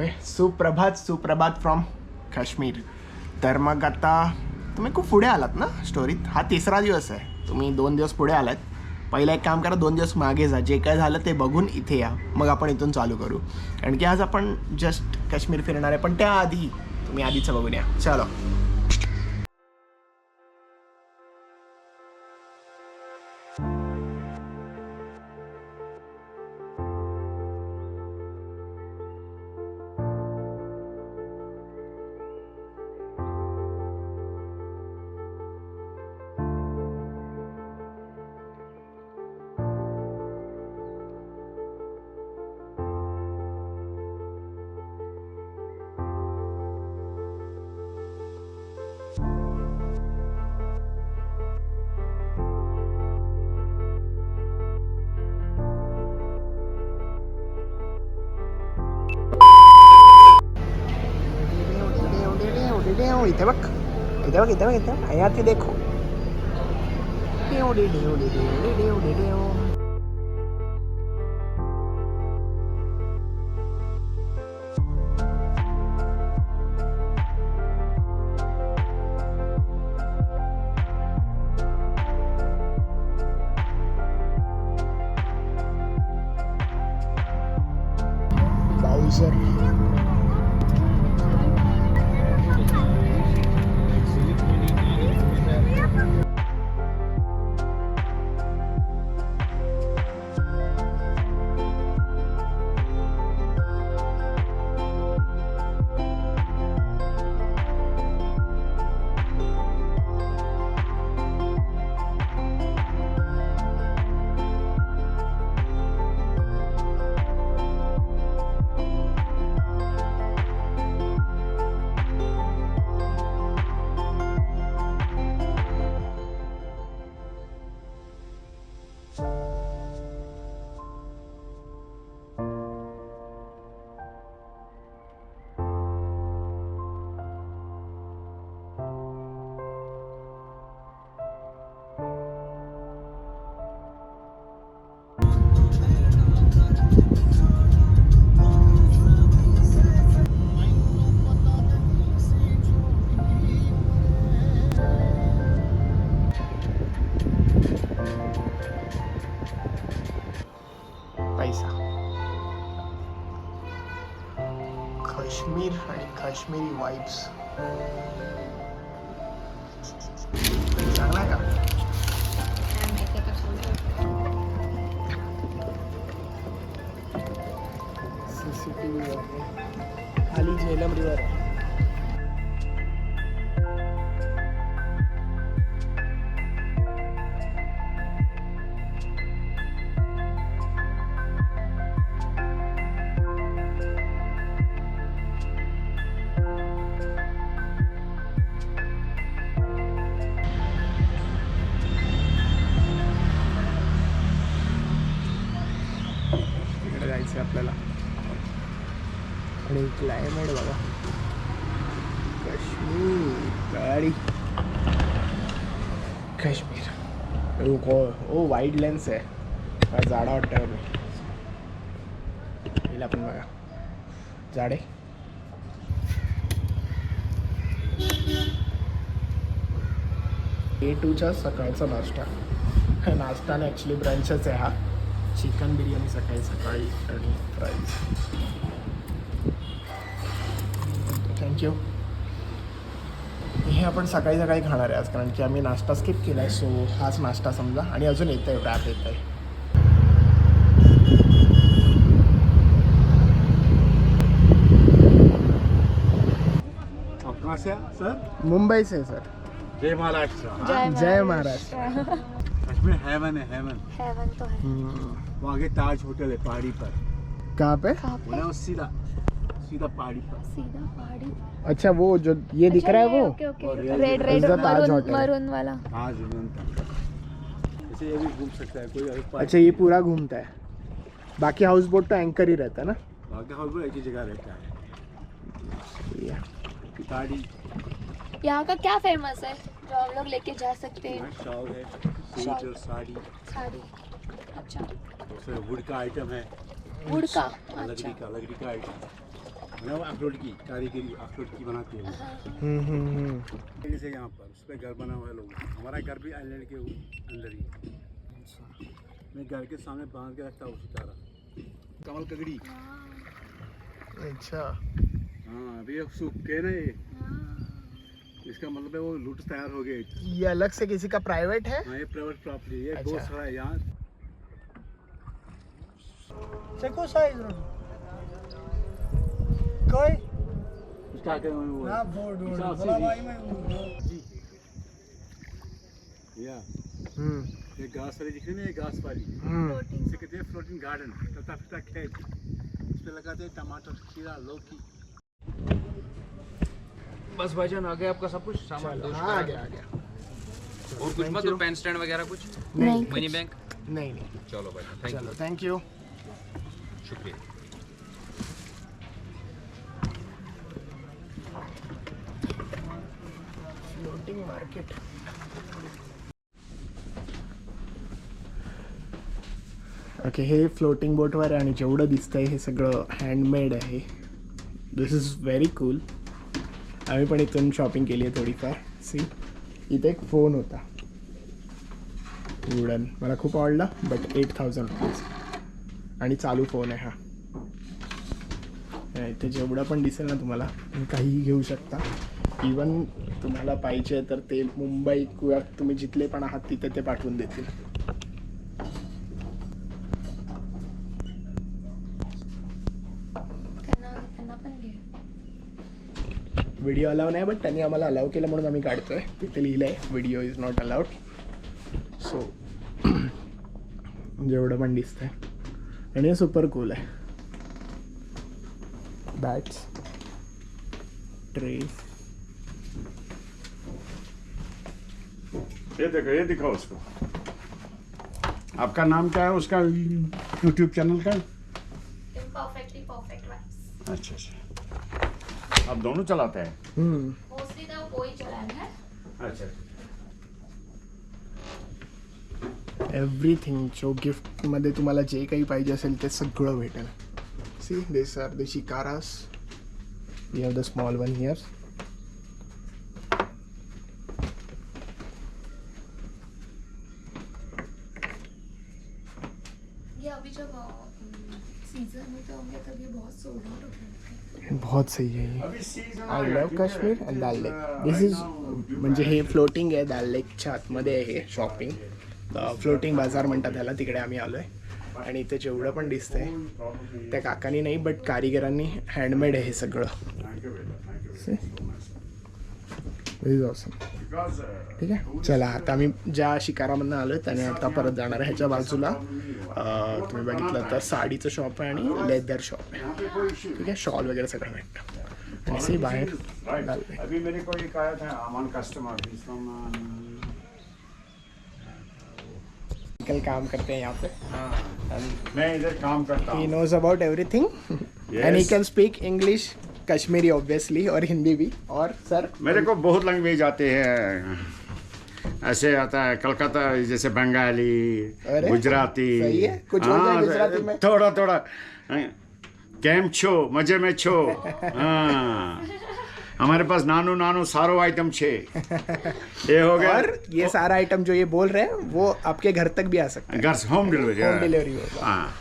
ए, सुप्रभात सुप्रभात फ्रॉम काश्मीर. तर मग आता तुम्ही खूप पुढे आलात ना स्टोरीत हा तिसरा दिवस आहे. तुम्ही दोन दिवस पुढे आलात. पहिला एक काम करा दोन दिवस मागे जा. जे काय झालं ते बघून इथे या. मग आपण इथून चालू करू. कारण की आज आपण जस्ट काश्मीर फिरणार आहे. पण त्याआधी तुम्ही आधीचं बघून या. चलो. ती देखो। बाउझर चांगला आहे का सी सी टी व्ही खाली झेलम रिवर आहे आणि क्लायमेट बघा काश्मीर, गाडी। काश्मीर। ओ ओ वाईड लेन्स आहे काय जाडा वाटतं मी हिला पण बघा ए टूचा सकाळचा नाश्ता। नाश्ता ॲक्च्युली ब्रंचच आहे हा. चिकन बिर्याणी सकाळी सकाळी आणि फ्राईज थँक्यू हे आपण सकाळी सकाळी खाणार आहे आज कारण की आम्ही नाश्ता स्किप केला आहे सो हाच नाश्ता समजा. आणि अजून येतं आहे रॅप येत आहे. हैं, सर? मुंबई से सर. जय महाराष्ट्र. हाँ? जय महाराष्ट्र. कश्मीर हेवन है हेवन हेवन तो है. हम्म, वहाँ के ताज होटल है पहाड़ी पर. कहाँ पे? सीधा सीधा पहाड़ी पर। सीधा पहाड़ी। अच्छा वो जो ये दिख रहा है वो? Okay okay. रेड रेड इज़्ज़त मरून होटल। मरून वाला। ऐसे ये भी घूम सकता है कोई अच्छा ये पूरा घूमता है। बाकी हाउस बोट तो एंकर ही रहता है ना? वहाँ का हाउस एक ही जगह रहता है। ये पहाड़ी। यहाँ का क्या फ़ेमस है जो हम लोग लेके जा सकते हैं? शॉल है सूट और साड़ी। साड़ी। अच्छा। वुड का आइटम है। वुड का? अच्छा। लकड़ी का लकड़ी का आइटम वो अखरोट की कारीगरी अखरोट की बनाती है। हम्म, हम्म, हम्म. जैसे यहाँ पर उस पर घर बना हुआ है लोगों का। हमारा घर भी आइलैंड के अंदर ही है। मैं घर के सामने बाँध के रखता हूँ सितारा कमल कगड़ी अच्छा। हाँ अभी सूख के ना ये। इसका मतलब है वो लूट तैयार हो गए। ये अलग से किसी का प्राइवेट है? हाँ ये प्राइवेट प्रॉपर्टी ये अच्छा। है यहाँ। चको साइज़ कोई? उसका क्या नाम वो? ना बोर्ड बोर्ड। भाई मैं या। हम्म, ये घास वाली दिख रही है ना ये घास वाली? हम्म. इसे कहते हैं फ्लोटिंग गार्डन तथा फिटा खेत। इस पे लगाते हैं टमाटर खीरा लौकी। बस भाईजान आ गया आपका सब कुछ? सामान दोस्त हाँ, आ गया आ गया। और कुछ मत पेन स्टैंड वगैरह कुछ? नहीं। मनी बैंक नहीं नहीं। चलो भाई थैंक चलो यू थैंक यू शुक्रिया। Floating market. ओके हे फ्लोटिंग बोटवर आहे आणि जेवढं दिसतंय हे सगळं हँडमेड आहे. दिस इज व्हेरी कूल आम्ही पण इथून शॉपिंग केली आहे थोडीफार. सी इथे एक फोन होता. वुडन मला खूप आवडला बट एट थाउजंड रुपीज आणि चालू फोन आहे हा. हा, इथे जेवढं पण दिसेल ना तुम्हाला तुम्ही काहीही घेऊ शकता. इवन तुम्हाला पाहिजे तर ते मुंबई किंवा तुम्ही जिथले पण आहात तिथे ते पाठवून देतील. व्हिडिओ अलाव नाही बट त्यांनी आम्हाला अलाव केलं म्हणून आम्ही काढतोय. तिथे लिहिलं आहे video is not allowed so जेवढं पण दिसतंय. आणि हे सुपर कूल आहे. बॅट्स ट्रेस ये देखो ये दिखाओ उसको। आपका नाम क्या है उसका यूट्यूब चैनल का? अच्छा अच्छा। आप दोनों चलाते हैं? मोस्टली तो है। अच्छा। एव्हरीथिंग जो गिफ्टमध्ये तुम्हाला जे काही पाहिजे असेल ते सगळं भेटेल. See this are the shikaras we have the small one here जब सीजन में तो होंगे तब ये बहुत सोल्ड आउट हो जाएंगे बहुत सही है ये। I love Kashmir and Dal lake this is म्हणजे हे फ्लोटिंग आहे दाल लेकच्या आतमध्ये आहे हे शॉपिंग फ्लोटिंग बाजार म्हणतात त्याला तिकडे आम्ही आलो आहे आणि इथे जेवढं पण दिसतंय त्या काकांनी नाही बट कारिगरांनी हँडमेड आहे हे सगळं. ठीक आहे. चला आता आम्ही ज्या शिकारामधनं आलो आहे त्याने आता परत जाणार आहे ह्याच्या बाजूला. तुम्ही बघितलं तर साडीचं शॉप आहे आणि लेदर शॉप आहे. ठीक आहे? शॉल वगैरे सगळं भेटतं. आणि सी बाहेर कल काम करते हैं यहाँ पे. मैं इधर काम करता ही। Who knows about everything and he. Can speak English Kashmiri obviously और हिंदी भी। और सर मेरे को बहुत लैंग्वेज आते हैं। ऐसे आता है कलकत्ता जैसे बंगाली गुजराती। कुछ बोल रहे गुजराती में? थोड़ा थोड़ा। कैम छो मज़े में छो। हाँ। हमारे पास नानू नानू सारो आइटम छे। ये हो गया। और ये सारा आइटम जो ये बोल रहे हैं वो आपके घर तक भी आ सकता है। घर होम डिलीवरी होम डिलीवरी होगा। हाँ।